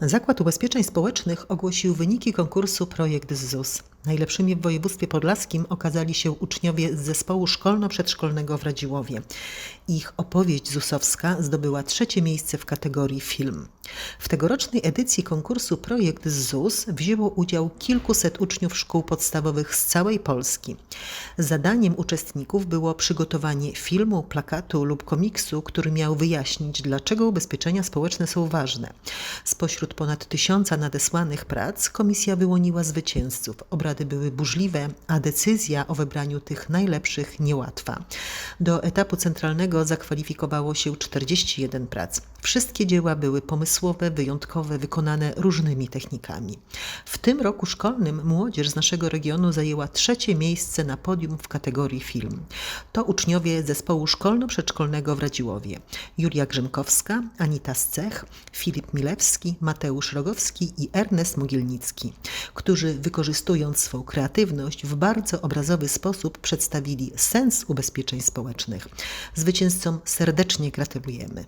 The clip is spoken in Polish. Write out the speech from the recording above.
Zakład Ubezpieczeń Społecznych ogłosił wyniki konkursu Projekt ZUS. Najlepszymi w województwie podlaskim okazali się uczniowie z zespołu szkolno-przedszkolnego w Radziłowie. Ich opowieść ZUSowska zdobyła trzecie miejsce w kategorii film. W tegorocznej edycji konkursu Projekt ZUS wzięło udział kilkuset uczniów szkół podstawowych z całej Polski. Zadaniem uczestników było przygotowanie filmu, plakatu lub komiksu, który miał wyjaśnić, dlaczego ubezpieczenia społeczne są ważne. Spośród ponad tysiąca nadesłanych prac komisja wyłoniła zwycięzców. Obrady były burzliwe, a decyzja o wybraniu tych najlepszych niełatwa. Do etapu centralnego zakwalifikowało się 41 prac. Wszystkie dzieła były pomysłowe, wyjątkowe, wykonane różnymi technikami. W tym roku szkolnym młodzież z naszego regionu zajęła trzecie miejsce na podium w kategorii film. To uczniowie zespołu szkolno-przedszkolnego w Radziłowie. Julia Grzymkowska, Anita Scech, Filip Milewski, Mateusz Rogowski i Ernest Mogilnicki, którzy wykorzystując swą kreatywność w bardzo obrazowy sposób przedstawili sens ubezpieczeń społecznych. Zwycięzcom serdecznie gratulujemy.